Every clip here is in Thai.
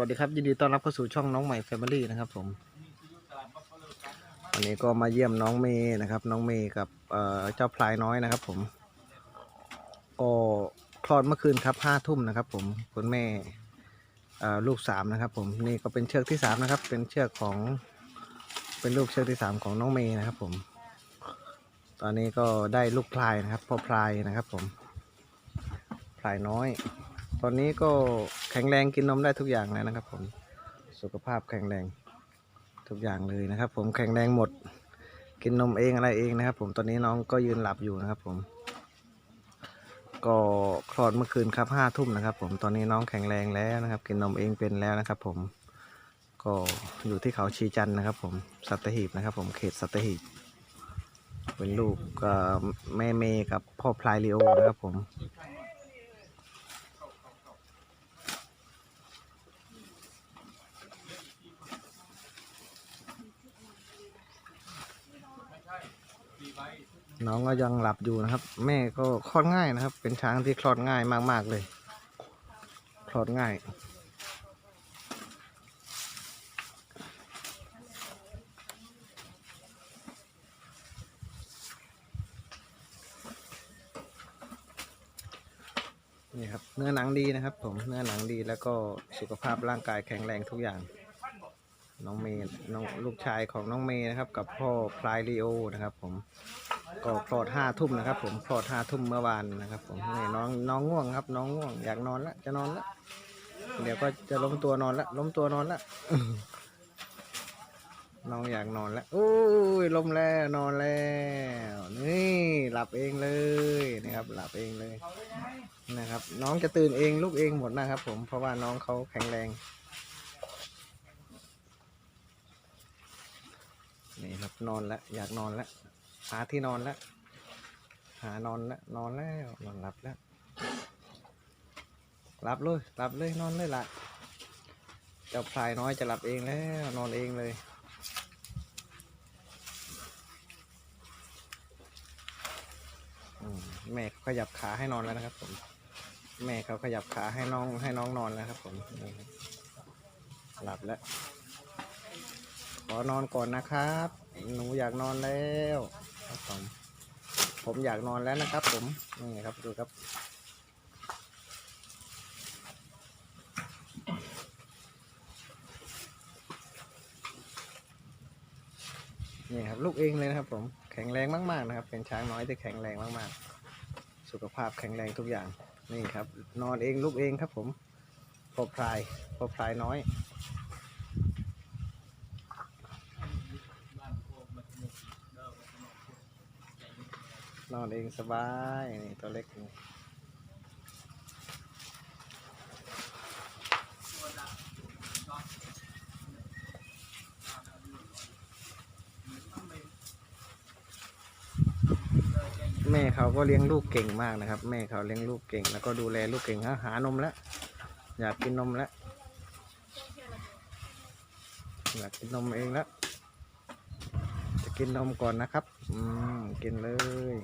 วัสดีครับยินดีต้อนรับเข้าสู่ช่องน้องใหม่แฟมิลี่นะครับผมวันนี้ก็มาเยี่ยมน้องเมย์นะครับ น้องเมย์กับเเจ้าพลายน้อยนะครับ ผม ก็คลอดเมื่อคืนครับห้าทุ่มนะครับ ผมคุณแม่ลูกสามนะครับ ผมนี่ก็เป็นเชือกที่สามนะครับ เป็นเชือกของเป็นลูกเชือกที่สามของน้องเมย์นะครับ ผม ตอนนี้ก็ได้ลูกพลายนะครับพ่อพลายนะครับ ผมพลายน้อย ตอนนี้ก็แข็งแรงกินนมได้ทุกอย่างแล้วนะครับ ผมสุขภาพแข็งแรงทุกอย่างเลยนะครับ ผมแข็งแรงหมด กินนมเองอะไรเองนะครับ ผมตอนนี้น้องก็ยืนหลับอยู่นะครับ ผม ก็คลอดเมื่อคืนครับห้าทุ่มนะครับ ผมตอนนี้น้องแข็งแรงแล้วนะครับ กินนมเองเป็นแล้วนะครับ ผมก็อยู่ที่เขาชีจันนะครับ ผมสัตหีบนะครับ ผมเขตสัตหีบเป็นลูกแม่เมย์กับพ่อพลายลีโอนะครับ ผม น้องก็ยังหลับอยู่นะครับ แม่ก็คลอดง่ายนะครับ เป็นช้างที่คลอดง่ายมาก ๆ เลยคลอดง่าย นี่ครับ เนื้อหนังดีนะครับ ผมเนื้อหนังดีแล้วก็สุขภาพร่างกายแข็งแรงทุกอย่าง น้องเมย์น้องลูกชายของน้องเมย์นะครับ กับพ่อพลายลีโอนะครับ ผม ก็คลอดห้าทุ่มนะครับ ผมคลอดห้าทุ่มเมื่อวานนะครับ ผมนี่น้องน้องง่วงครับ น้องง่วงอยากนอนละจะนอนละเดี๋ยวก็จะล้มตัวนอนละล้มตัวนอนละน้องอยากนอนแล้วอุ้ยล้มแล้วนอนแล้วนี่หลับเองเลยนะครับ หลับเองเลยนะครับ น้องจะตื่นเองลุกเองหมดนะครับ ผมเพราะว่าน้องเขาแข็งแรงนี่ครับนอนแล้วอยากนอนแล้ว หาที่นอนแล้ว หานอนแล้วนอนแล้วนอนหลับแล้วหลับเลยหลับเลยนอนเลยละเจ้าพลายน้อยจะหลับเองแล้วนอนเองเลยแม่เขาขยับขาให้นอนแล้วนะครับผม แม่เขาขยับขาให้น้องให้น้องนอนแล้วครับผมหลับแล้วขอนอนก่อนนะครับ หนูอยากนอนแล้ว ครับผมผมอยากนอนแล้วนะครับ ผมนี่ครับดูครับนี่ครับลูกเองเลยนะครับผมแข็งแรงมากๆนะครับ เป็นช้างน้อยที่แข็งแรงมากๆ สุขภาพแข็งแรงทุกอย่างนี่ครับ นอนเองลูกเองครับ ผมพอพลายพอพลายน้อย นอนเองสบายนี่ตัวเล็กนี่แม่เขาก็เลี้ยงลูกเก่งมากนะครับ แม่เขาเลี้ยงลูกเก่ง แล้วก็ดูแลลูกเก่งฮะหานมแล้วอยากกินนมแล้วอยากกินนมเองแล้วจะกินนมก่อนนะครับ อืม กินเลย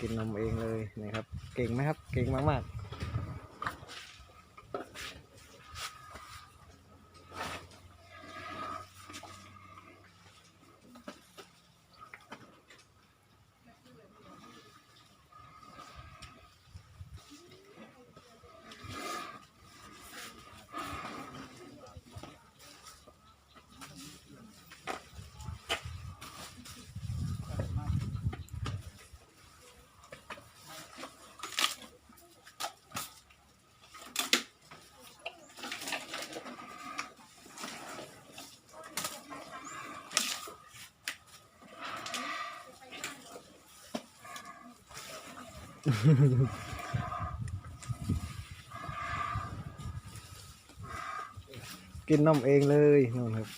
กินนมเองเลยนะครับ เก่งไหมครับ เก่งมากๆ กินนมเองเลยนู่นครับ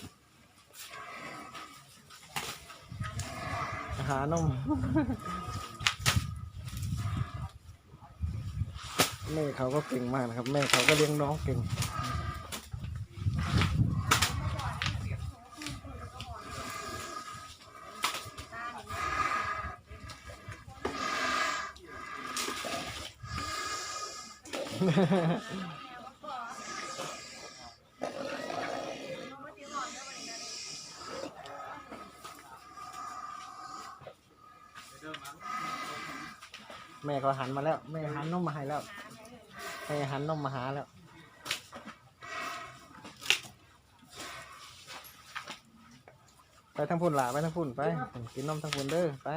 หานมแม่เขาก็เก่งมากนะครับ แม่เขาก็เลี้ยงน้องเก่ง แม่ก็หันมาแล้ว แม่หันนมมาให้แล้ว แม่หันนมมาหาแล้ว ไปทั้งพุ่นหลาไปทั้งพุ่นไป กินนมทั้งพุ่นเด้อไป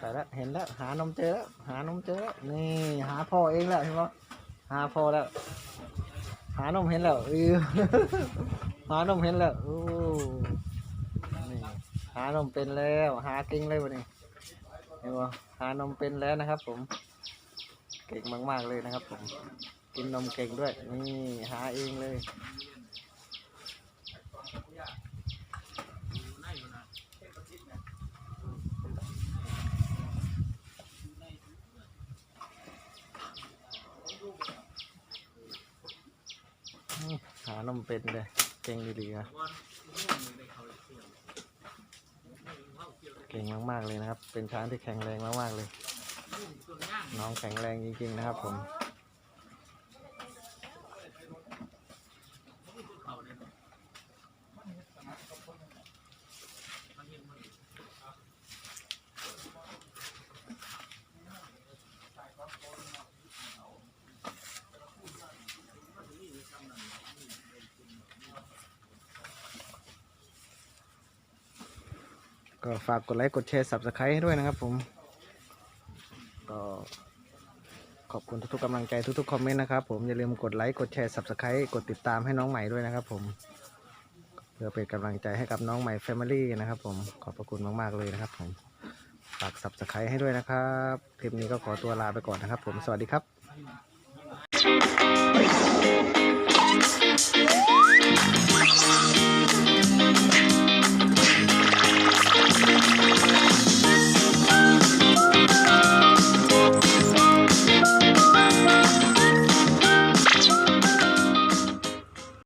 ไปแล้วเห็นแล้ว หานมเจอแล้ว หานมเจอแล้ว นี่ หาพ่อเองแล้วเห็นปะหาพ่อแล้ว หานมเห็นแล้วเออหานมเห็นแล้วโอ้นี่หานมเป็นแล้ว หาเก่งเลยวันนี้เห็นปะหานมเป็นแล้วนะครับ ผม เก่งมากๆเลยนะครับ ผม กินนมเก่งด้วย นี่ หาเองเลย น้ำเป็นเลยเก่งดีๆนะเก่งมากๆเลยนะครับ เป็นช้างที่แข็งแรงมากๆเลย น้องแข็งแรงจริงๆนะครับผม ก็ฝากกดไลค์กดแชร์ subscribe ให้ด้วยนะครับผม ก็ขอบคุณทุกๆกำลังใจทุกๆคอมเมนต์นะครับผมอย่าลืมกดไลค์กดแชร์ subscribe กดติดตามให้น้องใหม่ด้วยนะครับผม เพื่อเป็นกำลังใจให้กับน้องใหม่ Family นะครับผมขอบพระคุณมากๆเลยนะครับผมฝาก subscribe ให้ด้วยนะครับ คลิปนี้ก็ขอตัวลาไปก่อนนะครับผมสวัสดีครับ